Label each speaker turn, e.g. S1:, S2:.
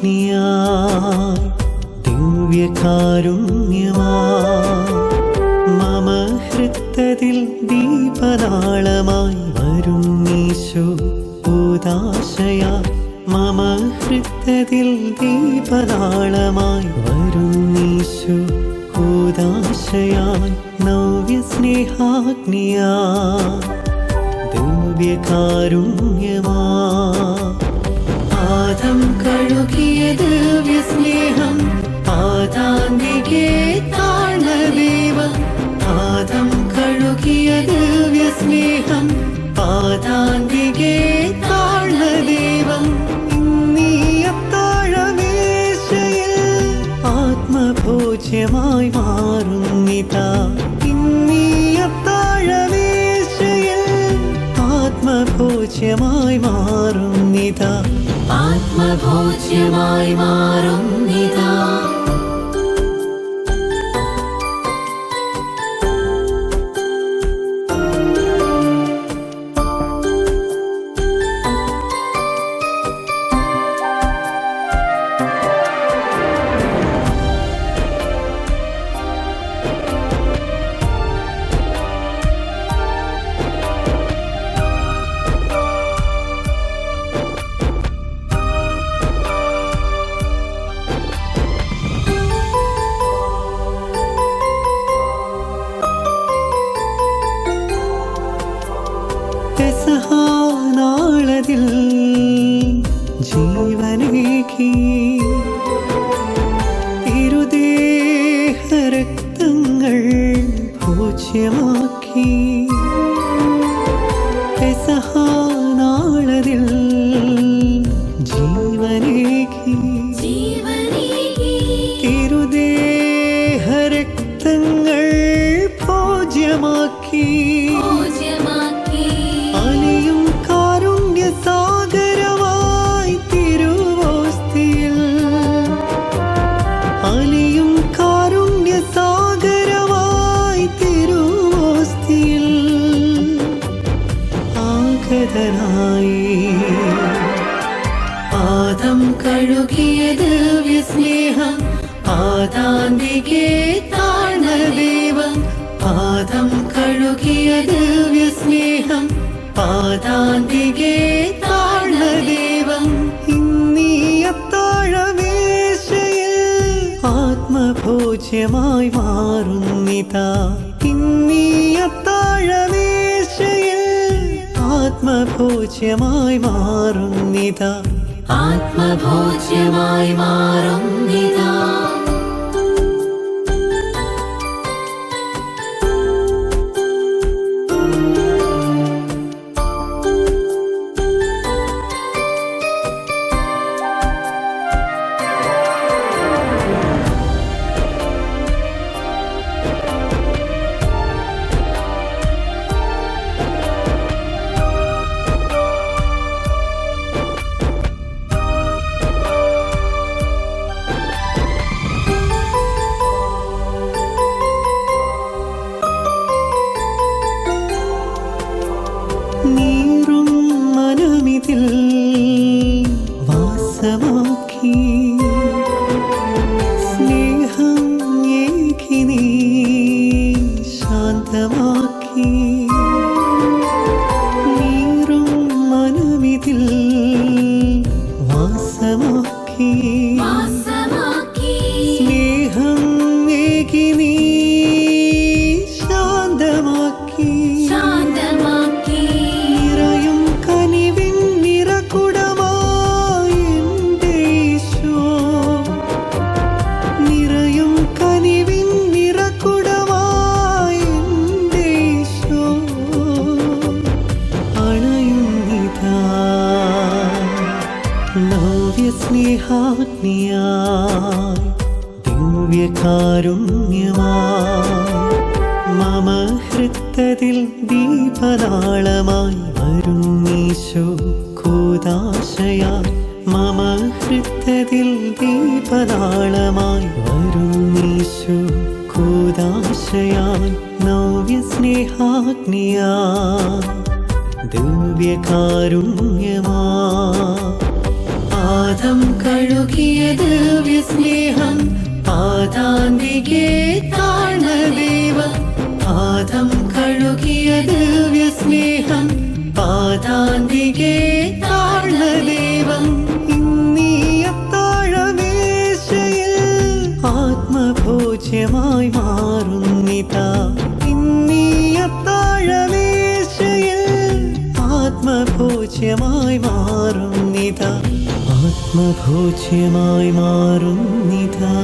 S1: സ്നേഹാഗ്നിയായി ദിവ്യകാരുണ്യമാ മമ ഹൃത്തതിൽ ദീപനാളമായി വരും നീശോ ഉദാശയാ മമ ഹൃത്തതിൽ ദീപനാളമായി വരും നീശോ ഉദാശയായി നവ്യ സ്നേഹാഗ്നിയാ ദിവ്യകാരുണ്യമാ പാദം കഴുകിയത് വിസ്നേഹം. പാദാന്തികെ താഴ്ന്ന ദൈവം പാദം കഴുകിയത് വിസ്നേഹം. പാദാന്തികെ താഴ്ന്ന ദൈവം ഇന്നീയത്താഴമേശയിൽ ആത്മഭോജ്യമായി മാറുന്നിതാ ആത്മഭോജ്യമായി മാറുന്നിതാ.
S2: ആത്മഭോജ്യമായി മാറും
S1: yıl ആഗതനായി
S2: പാദം കഴുകിയത് വിസ്നേഹം പാദാന്തികെ താഴ്ന്ന ദൈവം പാദം കഴുകിയത് വിസ്നേഹം പാദാന്തികെ താഴ്ന്ന ദൈവം
S1: ഇന്നീയത്താഴമേശയിൽ ആത്മഭോജ്യമായി മാറുന്നിതാ ഇന്നീയത്താഴമേശയിൽ ആത്മഭോജ്യമായി മാറുന്നിതാ.
S2: ആത്മഭോജ്യമായി മാറും
S1: മനമിതിൽ നവ്യസ്നേഹാഗ്നിയായി ദിവ്യകാരുണ്യമായി മമ ഹൃത്തതിൽ ദീപനാളമായി വരും നീശോ കൂതാശയായി മമ ഹൃത്തതിൽ ദീപനാളമായി വരും നീശോ കൂതാശയായി നവ്യ സ്നേഹാഗ്നിയാ ദിവ്യകാരുണ്യമാ
S2: പാദം കഴുകിയത് വിസ്നേഹം പാദാന്തികെ താഴ്ന്ന ദൈവം പാദം കഴുകിയത് വിസ്നേഹം പാദാന്തികെ താഴ്ന്ന ദൈവം
S1: ഇന്നീ അത്താഴമേശയിൽ ആത്മഭോജ്യമായി മാറുന്നിത ഇന്നീ അത്താഴമേശയിൽ ആത്മഭോജ്യമായി മാറുന്നിതാ ആത്മഭോജ്യമായി മാറുന്നിതാ